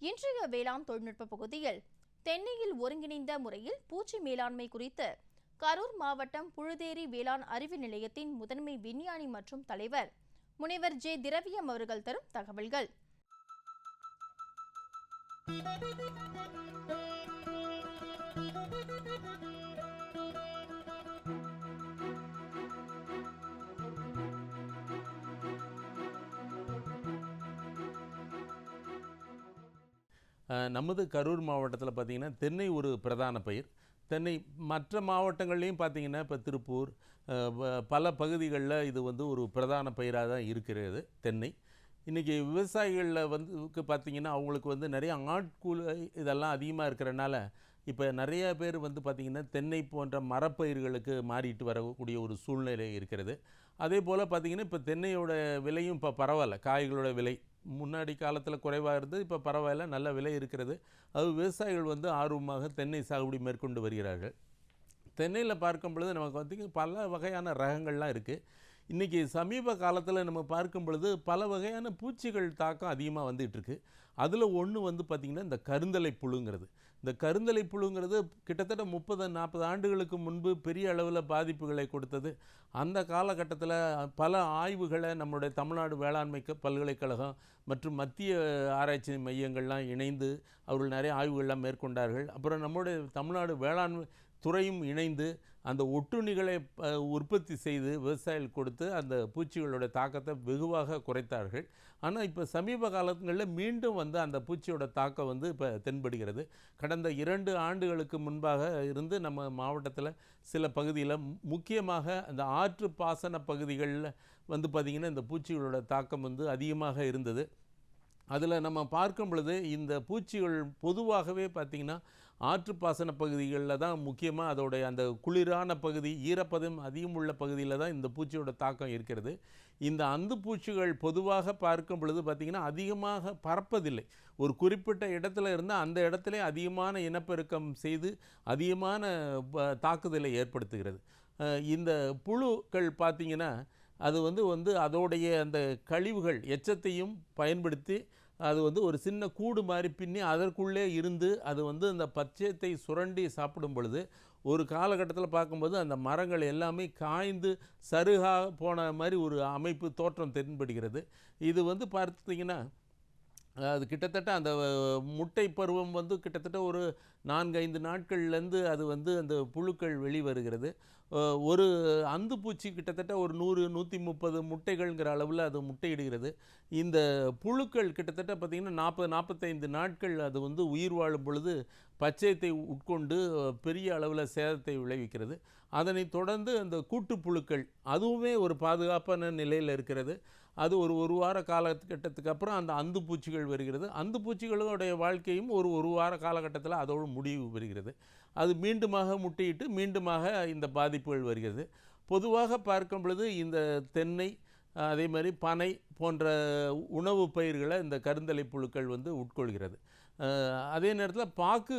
இன்றைய வேளாண் தொழில்நுட்ப பகுதியில் தென்னையில் ஒருங்கிணைந்த முறையில் பூச்சி மேலாண்மை குறித்து கரூர் மாவட்டம் புழுதேரி வேளாண் அறிவு நிலையத்தின் முதன்மை விஞ்ஞானி மற்றும் தலைவர் முனைவர் ஜே. திரவியம் அவர்கள் தரும் தகவல்கள். நமது கரூர் மாவட்டத்தில் பார்த்திங்கன்னா தென்னை ஒரு பிரதான பயிர். தென்னை மற்ற மாவட்டங்கள்லேயும் பார்த்திங்கன்னா இப்போ திருப்பூர் பல பகுதிகளில் இது வந்து ஒரு பிரதான பயிராக தான் இருக்கிறது தென்னை. இன்றைக்கி விவசாயிகளில் வந்து பார்த்திங்கன்னா அவங்களுக்கு வந்து நிறைய ஆட்கூல இதெல்லாம் அதிகமாக இருக்கிறனால இப்போ நிறைய பேர் வந்து பார்த்திங்கன்னா தென்னை போன்ற மரப்பயிர்களுக்கு மாறிட்டு வரக்கூடிய ஒரு சூழ்நிலை இருக்கிறது. அதே போல் பார்த்திங்கன்னா இப்போ தென்னையோட விலையும் இப்போ பரவாயில்ல. காய்களோட விலை முன்னாடி காலத்தில் குறைவாக இருந்தது இப்போ பரவாயில்ல நல்ல விலை இருக்கிறது. அது விவசாயிகள் வந்து ஆர்வமாக தென்னை சாகுபடி மேற்கொண்டு வருகிறார்கள். தென்னையில் பார்க்கும் பொழுது நமக்கு வந்து பல வகையான ரகங்கள்லாம் இருக்குது இன்றைக்கி சமீப காலத்தில் நம்ம பார்க்கும் பொழுது பல வகையான பூச்சிகள் தாக்கம் அதிகமாக வந்துகிட்ருக்கு அதில் ஒன்று வந்து பார்த்திங்கன்னா இந்த கருந்தலை புழுங்கிறது. இந்த கருந்தலை புழுங்கிறது கிட்டத்தட்ட முப்பது நாற்பது ஆண்டுகளுக்கு முன்பு பெரிய அளவில் பாதிப்புகளை கொடுத்தது. அந்த காலகட்டத்தில் பல ஆய்வுகளை நம்மளுடைய தமிழ்நாடு வேளாண்மை பல்கலைக்கழகம் மற்றும் மத்திய ஆராய்ச்சி மையங்கள்லாம் இணைந்து அவர்கள் நிறைய ஆய்வுகள்லாம் மேற்கொண்டார்கள். அப்புறம் நம்முடைய தமிழ்நாடு வேளாண்மை துறையும் இணைந்து அந்த ஒட்டுண்ணிகளை உற்பத்தி செய்து விவசாயிகள் கொடுத்து அந்த பூச்சிகளோட தாக்கத்தை வெகுவாக குறைத்தார்கள். ஆனால் இப்போ சமீப காலங்களில் மீண்டும் வந்து அந்த பூச்சியோட தாக்கம் வந்து இப்போ தென்படுகிறது. கடந்த இரண்டு ஆண்டுகளுக்கு முன்பாக இருந்து நம்ம மாவட்டத்தில் சில பகுதியில் முக்கியமாக அந்த ஆற்று பாசன பகுதிகளில் வந்து பார்த்திங்கன்னா இந்த பூச்சிகளோட தாக்கம் வந்து அதிகமாக இருந்தது. அதில் நம்ம பார்க்கும் பொழுது இந்த பூச்சிகள் பொதுவாகவே பார்த்திங்கன்னா ஆற்றுப்பாசன பகுதிகளில் தான் முக்கியமாக அதோடைய அந்த குளிரான பகுதி ஈரப்பதம் அதிகம் உள்ள பகுதியில் தான் இந்த பூச்சியோட தாக்கம் இருக்கிறது. இந்த அந்து பூச்சிகள் பொதுவாக பார்க்கும் பொழுது பார்த்திங்கன்னா அதிகமாக பறப்பதில்லை. ஒரு குறிப்பிட்ட இடத்துல இருந்தால் அந்த இடத்துல அதிகமான இனப்பெருக்கம் செய்து அதிகமான ப- தாக்குதலை ஏற்படுத்துகிறது. இந்த புழுக்கள் பார்த்திங்கன்னா அது வந்து வந்து அதோடைய அந்த கழிவுகள் எச்சத்தையும் பயன்படுத்தி அது வந்து ஒரு சின்ன கூடு மாதிரி பின்னி அதற்குள்ளே இருந்து அது வந்து அந்த பச்சையத்தை சுரண்டி சாப்பிடும் பொழுது ஒரு காலகட்டத்தில் பார்க்கும்போது அந்த மரங்கள் எல்லாமே காய்ந்து சருகாக போன மாதிரி ஒரு அமைப்பு தோற்றம் தென்படுகிறது. இது வந்து பார்த்தீங்கன்னா அது கிட்டத்தட்ட அந்த முட்டை பருவம் வந்து கிட்டத்தட்ட ஒரு நான்கு ஐந்து நாட்கள்லேருந்து அது வந்து அந்த புழுக்கள் வெளிவருகிறது. ஒரு அந்து பூச்சி கிட்டத்தட்ட ஒரு நூறு நூற்றி முப்பது முட்டைகள்ங்கிற அளவில் அது முட்டையிடுகிறது. இந்த புழுக்கள் கிட்டத்தட்ட பார்த்திங்கன்னா நாற்பது நாற்பத்தைந்து நாட்கள் அது வந்து உயிர் வாழும் பொழுது பச்சையத்தை உட்கொண்டு பெரிய அளவில் சேதத்தை விளைவிக்கிறது. அதனை தொடர்ந்து அந்த கூட்டுப்புழுக்கள் அதுவுமே ஒரு பாதுகாப்பான நிலையில் இருக்கிறது. அது ஒரு ஒரு வார காலகட்டத்துக்கு அப்புறம் அந்த அந்து பூச்சிகள் வருகிறது. அந்து பூச்சிகளுடைய வாழ்க்கையும் ஒரு ஒரு வார காலகட்டத்தில் அதோடு முடிவு பெறுகிறது. அது மீண்டுமாக முட்டையிட்டு மீண்டுமாக இந்த பாதிப்புகள் வருகிறது. பொதுவாக பார்க்கும் பொழுது இந்த தென்னை அதே மாதிரி பனை போன்ற உணவு பயிர்களை இந்த கருந்தலை புழுக்கள் வந்து உட்கொள்கிறது. அதே நேரத்தில் பாக்கு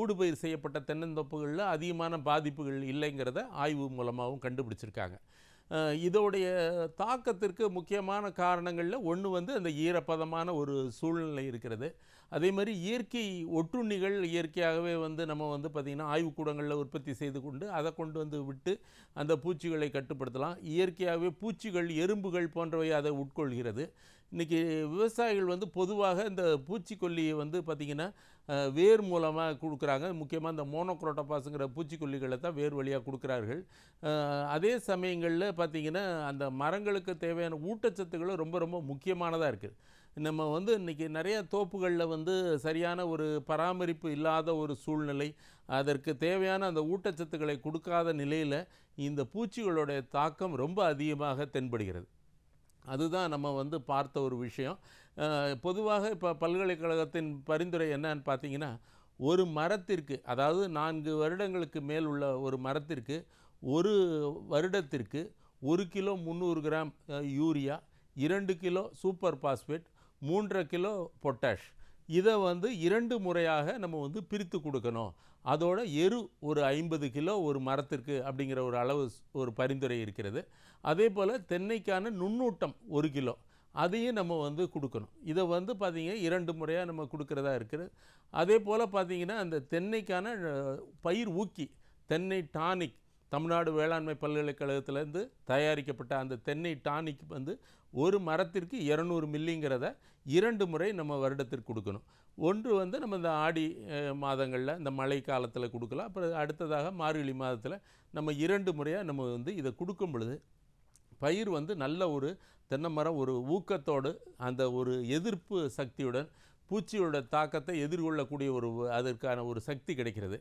ஊடுபயிர் செய்யப்பட்ட தென்னந்தோப்புகளில் அதிகமான பாதிப்புகள் இல்லைங்கிறத ஆய்வு மூலமாகவும் கண்டுபிடிச்சிருக்காங்க. இதோடைய தாக்கத்திற்கு முக்கியமான காரணங்களில் ஒன்று வந்து அந்த ஈரப்பதமான ஒரு சூழ்நிலை இருக்கிறது. அதே மாதிரி இயற்கை ஒட்டுண்ணிகள் இயற்கையாகவே வந்து நம்ம வந்து பார்த்திங்கன்னா ஆய்வுக்கூடங்களில் உற்பத்தி செய்து கொண்டு அதை கொண்டு வந்து விட்டு அந்த பூச்சிகளை கட்டுப்படுத்தலாம். இயற்கையாகவே பூச்சிகள் எறும்புகள் போன்றவை அதை உட்கொள்கிறது. இன்றைக்கி விவசாயிகள் வந்து பொதுவாக இந்த பூச்சிக்கொல்லியை வந்து பார்த்திங்கன்னா வேர் மூலமாக கொடுக்குறாங்க. முக்கியமாக இந்த மோனோக்ரோட்டோபாஸுங்கிற பூச்சிக்கொல்லிகளை தான் வேர் வழியாக கொடுக்குறார்கள். அதே சமயங்களில் பார்த்திங்கன்னா அந்த மரங்களுக்கு தேவையான ஊட்டச்சத்துக்களும் ரொம்ப ரொம்ப முக்கியமானதாக இருக்குது நம்ம வந்து இன்றைக்கி நிறைய தோப்புகளில் வந்து சரியான ஒரு பராமரிப்பு இல்லாத ஒரு சூழ்நிலை அதற்கு தேவையான அந்த ஊட்டச்சத்துக்களை கொடுக்காத நிலையில் இந்த பூச்சிகளுடைய தாக்கம் ரொம்ப அதிகமாக தென்படுகிறது. அதுதான் நம்ம வந்து பார்த்த ஒரு விஷயம். பொதுவாக இப்போ பல்கலைக்கழகத்தின் பரிந்துரை என்னன்னு பார்த்தீங்கன்னா ஒரு மரத்திற்கு அதாவது நான்கு வருடங்களுக்கு மேல் உள்ள ஒரு மரத்திற்கு ஒரு வருடத்திற்கு ஒரு கிலோ முந்நூறு கிராம் யூரியா இரண்டு கிலோ சூப்பர் பாஸ்பேட் மூன்றரை கிலோ பொட்டாஷ். இதை வந்து இரண்டு முறையாக நம்ம வந்து பிரித்து கொடுக்கணும். அதோட எரு ஒரு ஐம்பது கிலோ ஒரு மரத்திற்கு அப்படிங்கிற ஒரு அளவு ஒரு பரிந்துரை இருக்கிறது. அதே போல் தென்னைக்கான நுண்ணூட்டம் ஒரு கிலோ அதையும் நம்ம வந்து கொடுக்கணும். இதை வந்து பார்த்திங்கன்னா இரண்டு முறையாக நம்ம கொடுக்குறதா இருக்குது. அதே போல் பார்த்திங்கன்னா அந்த தென்னைக்கான பயிர் ஊக்கி தென்னை டானிக் தமிழ்நாடு வேளாண்மை பல்கலைக்கழகத்திலேருந்து தயாரிக்கப்பட்ட அந்த தென்னை டானிக் வந்து ஒரு மரத்திற்கு இரநூறு மில்லிங்கிறத இரண்டு முறை நம்ம வருடத்திற்கு கொடுக்கணும். ஒன்று வந்து நம்ம இந்த ஆடி மாதங்களில் இந்த மழை காலத்தில் கொடுக்கலாம். அப்புறம் அடுத்ததாக மார்கழி மாதத்தில் நம்ம இரண்டு முறையாக நம்ம வந்து இதை கொடுக்கும் பொழுது பயிர் வந்து நல்ல ஒரு தென்னை மரம் ஒரு ஊக்கத்தோடு அந்த ஒரு எதிர்ப்பு சக்தியுடன் பூச்சியோட தாக்கத்தை எதிர்கொள்ளக்கூடிய ஒரு அதற்கான ஒரு சக்தி கிடைக்கிறது.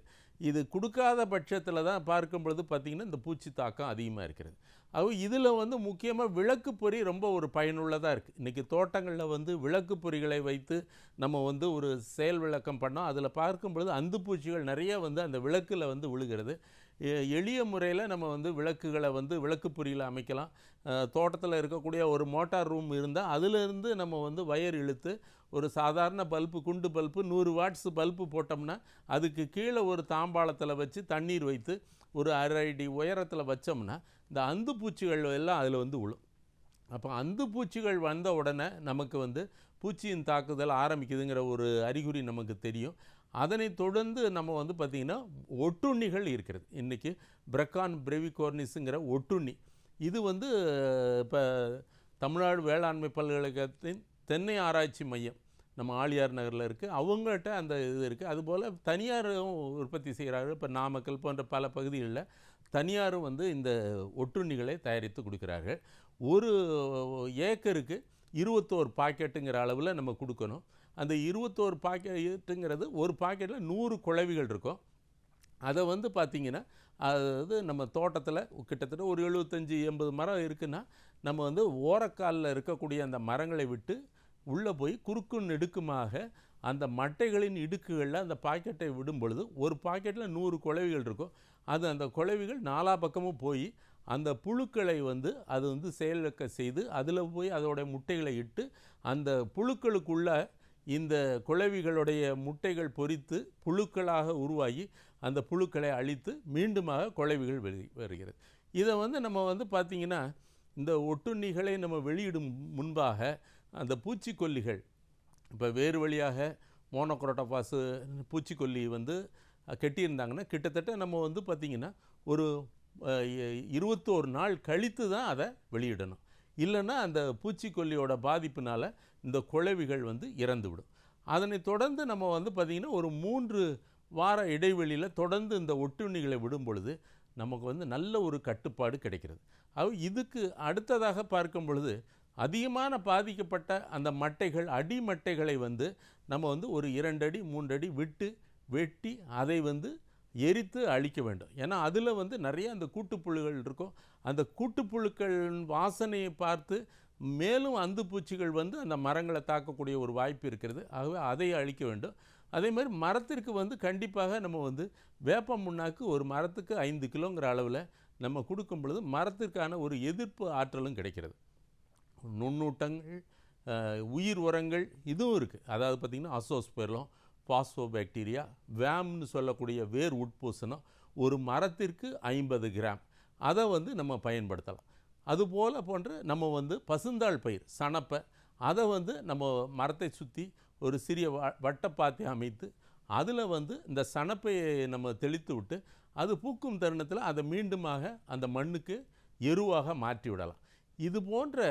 இது கொடுக்காத பட்சத்தில் தான் பார்க்கும் பொழுது பார்த்திங்கன்னா இந்த பூச்சி தாக்கம் அதிகமாக இருக்கிறது. அது இதில் வந்து முக்கியமாக விளக்கு பொறி ரொம்ப ஒரு பயனுள்ளதாக இருக்குது இன்றைக்கி தோட்டங்களில் வந்து விளக்கு பொறிகளை வைத்து நம்ம வந்து ஒரு செயல் விளக்கம் பண்ணோம். அதில் பார்க்கும் பொழுது அந்த பூச்சிகள் நிறைய வந்து அந்த விளக்கில் வந்து விழுகிறது. எளிய முறையில் நம்ம வந்து விளக்குகளை வந்து விளக்கு பொறியில் அமைக்கலாம். தோட்டத்தில் இருக்கக்கூடிய ஒரு மோட்டார் ரூம் இருந்தால் அதிலிருந்து நம்ம வந்து வயர் இழுத்து ஒரு சாதாரண பல்பு குண்டு பல்பு நூறு வாட்ஸ் பல்பு போட்டோம்னா அதுக்கு கீழே ஒரு தாம்பாளத்தில் வச்சு தண்ணீர் வைத்து ஒரு அரை அடி உயரத்தில் வச்சோம்னா இந்த அந்து பூச்சிகள் எல்லாம் அதில் வந்து விழும் அப்போ அந்த பூச்சிகள் வந்த உடனே நமக்கு வந்து பூச்சியின் தாக்குதல் ஆரம்பிக்குதுங்கிற ஒரு அறிகுறி நமக்கு தெரியும். அதனைத் தொடர்ந்து நம்ம வந்து பார்த்திங்கன்னா ஒட்டுண்ணிகள் இருக்கிறது. இன்றைக்கி பிரக்கான் பிரெவிகோர்னிஸுங்கிற ஒட்டுண்ணி. இது வந்து இப்போ தமிழ்நாடு வேளாண்மை பல்கலைக்கழகத்தின் தென்னை ஆராய்ச்சி மையம் நம்ம ஆழியார் நகரில் இருக்குது அவங்கள்ட்ட அந்த இது இருக்குது அதுபோல் தனியாரும் உற்பத்தி செய்கிறார்கள். இப்போ நாமக்கல் போன்ற பல பகுதிகளில் தனியாரும் வந்து இந்த ஒட்டுண்ணிகளை தயாரித்து கொடுக்குறார்கள். ஒரு ஏக்கருக்கு இருபத்தோரு பாக்கெட்டுங்கிற அளவில் நம்ம கொடுக்கணும். அந்த இருபத்தோரு பாக்கெட்டுங்கிறது ஒரு பாக்கெட்டில் நூறு குழவிகள் இருக்கும். அதை வந்து பார்த்திங்கன்னா அதாவது நம்ம தோட்டத்தில் கிட்டத்தட்ட ஒரு எழுபத்தஞ்சி எண்பது மரம் இருக்குன்னா நம்ம வந்து ஓரக்காலில் இருக்கக்கூடிய அந்த மரங்களை விட்டு உள்ளே போய் குறுக்கு நெடுக்குமாக அந்த மட்டைகளின் இடுக்குகளில் அந்த பாக்கெட்டை விடும் பொழுது ஒரு பாக்கெட்டில் நூறு குழவிகள் இருக்கும். அது அந்த குழவிகள் நாலா பக்கமும் போய் அந்த புழுக்களை வந்து அது வந்து செயலிழக்க செய்து அதில் போய் அதோடைய முட்டைகளை இட்டு அந்த புழுக்களுக்குள்ளே இந்த குளவிகளுடைய முட்டைகள் பொரித்து புழுக்களாக உருவாகி அந்த புழுக்களை அழித்து மீண்டுமாக குளவிகள் வெளி வருகிறது. இதை வந்து நம்ம வந்து பார்த்திங்கன்னா இந்த ஒட்டுண்ணிகளை நம்ம வெளியிடும் முன்பாக அந்த பூச்சிக்கொல்லிகள் இப்போ வேறு வழியாக மோனோக்ரோட்டோபாஸு பூச்சிக்கொல்லி வந்து கெட்டியிருந்தாங்கன்னா கிட்டத்தட்ட நம்ம வந்து பார்த்திங்கன்னா ஒரு இருபத்தோரு நாள் கழித்து தான் அதை வெளியிடணும். இல்லைன்னா அந்த பூச்சிக்கொல்லியோட பாதிப்பினால் இந்த குளவிகள் வந்து இறந்து விடும் தொடர்ந்து நம்ம வந்து பார்த்திங்கன்னா ஒரு மூன்று வார இடைவெளியில் தொடர்ந்து இந்த ஒட்டுண்ணிகளை விடும் பொழுது நமக்கு வந்து நல்ல ஒரு கட்டுப்பாடு கிடைக்கிறது. அது இதுக்கு அடுத்ததாக பார்க்கும் பொழுது அதிகமான பாதிக்கப்பட்ட அந்த மட்டைகள் அடிமட்டைகளை வந்து நம்ம வந்து ஒரு இரண்டடி மூன்றடி மூன்று அடி விட்டு வெட்டி அதை வந்து எரித்து அழிக்க வேண்டும். ஏன்னா அதில் வந்து நிறைய அந்த கூட்டுப்புழுகள் இருக்கும். அந்த கூட்டுப்புழுக்களின் வாசனையை பார்த்து மேலும் அந்து பூச்சிகள் வந்து அந்த மரங்களை தாக்கக்கூடிய ஒரு வாய்ப்பு இருக்கிறது. ஆகவே அதை அழிக்க வேண்டும். அதே மாதிரி மரத்திற்கு வந்து கண்டிப்பாக நம்ம வந்து வேப்ப முன்னாக்கு ஒரு மரத்துக்கு ஐந்து கிலோங்கிற அளவில் நம்ம கொடுக்கும் பொழுது மரத்திற்கான ஒரு எதிர்ப்பு ஆற்றலும் கிடைக்கிறது. நுண்ணூட்டங்கள் உயிர் உரங்கள் இதுவும் இருக்குது அதாவது பார்த்திங்கன்னா அசோஸ்பெர்லம் பாஸ்போபாக்டீரியா வேம்னு சொல்லக்கூடிய வேர் உட்பூசணம் ஒரு மரத்திற்கு ஐம்பது கிராம். அதை வந்து நம்ம பயன்படுத்தலாம். அதுபோல் போன்று நம்ம வந்து பசுந்தாள் பயிர் சணப்பை அதை வந்து நம்ம மரத்தை சுற்றி ஒரு சிறிய வ வட்டப்பாத்தி அமைத்து அதில் வந்து இந்த சணப்பையை நம்ம தெளித்து விட்டு அது பூக்கும் தருணத்தில் அதை மீண்டுமாக அந்த மண்ணுக்கு எருவாக மாற்றி விடலாம். இது போன்ற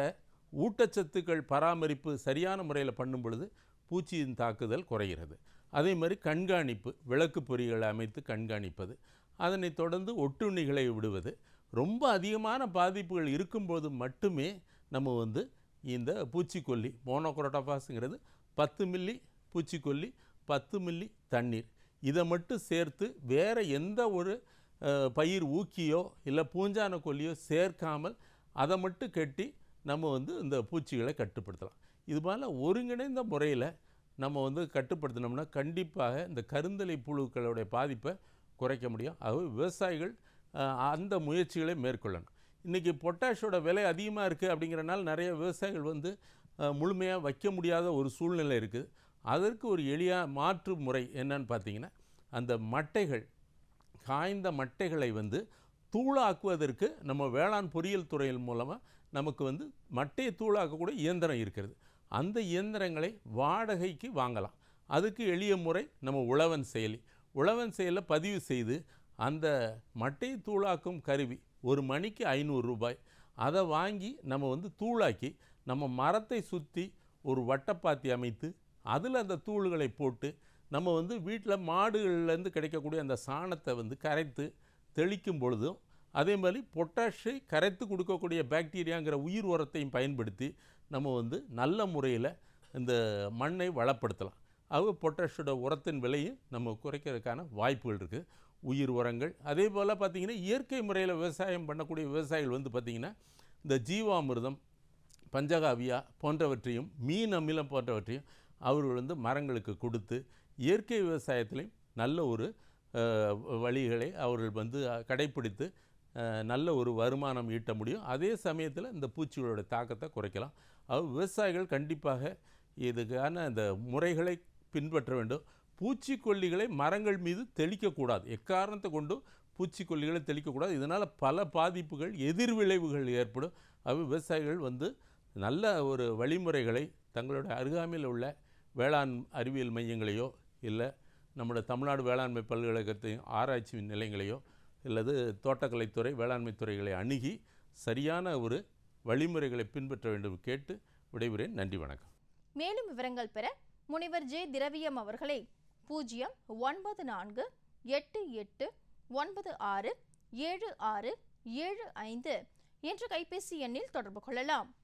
ஊட்டச்சத்துக்கள் பராமரிப்பு சரியான முறையில் பண்ணும் பொழுது பூச்சியின் தாக்குதல் குறைகிறது. அதே மாதிரி கண்காணிப்பு விளக்கு பொறிகளை அமைத்து கண்காணிப்பது அதனைத் தொடர்ந்து ஒட்டுண்ணிகளை விடுவது ரொம்ப அதிகமான பாதிப்புகள் இருக்கும்போது மட்டுமே நம்ம வந்து இந்த பூச்சிக்கொல்லி மோனோக்ரோட்டோபாஸுங்கிறது பத்து மில்லி பூச்சிக்கொல்லி பத்து மில்லி தண்ணீர். இதை மட்டும் சேர்த்து வேறு எந்த ஒரு பயிர் ஊக்கியோ இல்லை பூஞ்சான கொல்லியோ சேர்க்காமல் அதை மட்டும் கட்டி நம்ம வந்து இந்த பூச்சிகளை கட்டுப்படுத்தலாம். இது போல் ஒருங்கிணைந்த முறையில் நம்ம வந்து கட்டுப்படுத்தினோம்னா கண்டிப்பாக இந்த கருந்தலை புழுக்களுடைய பாதிப்பை குறைக்க முடியும். ஆகவே விவசாயிகள் அந்த முயற்சிகளை மேற்கொள்ளணும். இன்றைக்கி பொட்டாஷோட விலை அதிகமாக இருக்குது அப்படிங்கிறனால நிறைய விவசாயிகள் வந்து முழுமையாக வைக்க முடியாத ஒரு சூழ்நிலை இருக்குது. அதற்கு ஒரு எளிய மாற்று முறை என்னன்னு பார்த்தீங்கன்னா அந்த மட்டைகள் காய்ந்த மட்டைகளை வந்து தூளாக்குவதற்கு நம்ம வேளாண் பொறியியல் துறையின் மூலமாக நமக்கு வந்து மட்டையை தூளாக்கக்கூடிய இயந்திரம் இருக்கிறது. அந்த இயந்திரங்களை வாடகைக்கு வாங்கலாம். அதுக்கு எளிய முறை நம்ம உழவன் செயலி. உழவன் செயலில் பதிவு செய்து அந்த மட்டை தூளாக்கும் கருவி ஒரு மணிக்கு ஐநூறு ரூபாய். அதை வாங்கி நம்ம வந்து தூளாக்கி நம்ம மரத்தை சுற்றி ஒரு வட்டப்பாத்தி அமைத்து அதில் அந்த தூள்களை போட்டு நம்ம வந்து வீட்டில் மாடுகள்லேருந்து கிடைக்கக்கூடிய அந்த சாணத்தை வந்து கரைத்து தெளிக்கும் பொழுதும் அதே மாதிரி பொட்டாஷை கரைத்து கொடுக்கக்கூடிய பாக்டீரியாங்கிற உயிர் உரத்தையும் பயன்படுத்தி நம்ம வந்து நல்ல முறையில் இந்த மண்ணை வளப்படுத்தலாம். அது பொட்டாஷோட உரத்தின் விலையும் நம்ம குறைக்கிறதுக்கான வாய்ப்புகள் இருக்குது உயிர் உரங்கள் அதே போல் பார்த்திங்கன்னா இயற்கை முறையில் விவசாயம் பண்ணக்கூடிய விவசாயிகள் வந்து பார்த்திங்கன்னா இந்த ஜீவாமிர்தம் பஞ்சகாவியா போன்றவற்றையும் மீன் அமிலம் போன்றவற்றையும் அவர்கள் வந்து மரங்களுக்கு கொடுத்து இயற்கை விவசாயத்திலையும் நல்ல ஒரு வழிகளை அவர்கள் வந்து கடைப்பிடித்து நல்ல ஒரு வருமானம் ஈட்ட முடியும். அதே சமயத்தில் இந்த பூச்சிகளோட தாக்கத்தை குறைக்கலாம். அது விவசாயிகள் கண்டிப்பாக இதுக்கான அந்த முறைகளை பின்பற்ற வேண்டும். பூச்சிக்கொல்லிகளை மரங்கள் மீது தெளிக்கக்கூடாது. எக்காரணத்தை கொண்டும் பூச்சிக்கொல்லிகளை தெளிக்கக்கூடாது. இதனால் பல பாதிப்புகள் எதிர்விளைவுகள் ஏற்படும். அது விவசாயிகள் வந்து நல்ல ஒரு வழிமுறைகளை தங்களுடைய அருகாமையில் உள்ள வேளாண் அறிவியல் மையங்களையோ இல்லை நம்முடைய தமிழ்நாடு வேளாண்மை பல்கலைக்கழகத்தின் ஆராய்ச்சி நிலையங்களையோ அல்லது தோட்டக்கலைத்துறை வேளாண்மை துறைகளை அணுகி சரியான ஒரு வழிமுறைகளை பின்பற்ற வேண்டும் கேட்டு விடைபெறேன். நன்றி வணக்கம். மேலும் விவரங்கள் பெற முனிவர் ஜே. திரவியம் அவர்களை பூஜ்ஜியம் ஒன்பது நான்கு எட்டு எட்டு ஒன்பது ஆறு ஏழு ஆறு ஏழு ஐந்து என்ற கைபேசி எண்ணில் தொடர்பு கொள்ளலாம்.